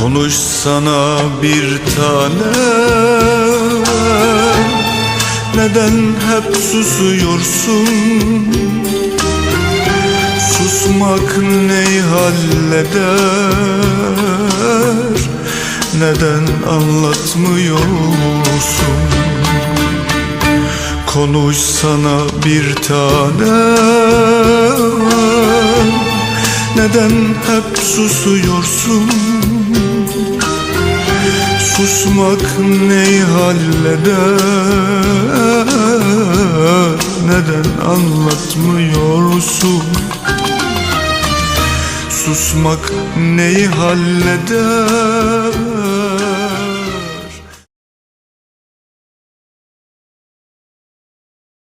Konuşsana bir tane. Neden hep susuyorsun? Susmak neyi halleder? Neden anlatmıyorsun? Konuşsana bir tane. Neden hep susuyorsun Susmak neyi halleder Neden anlatmıyorsun Susmak neyi halleder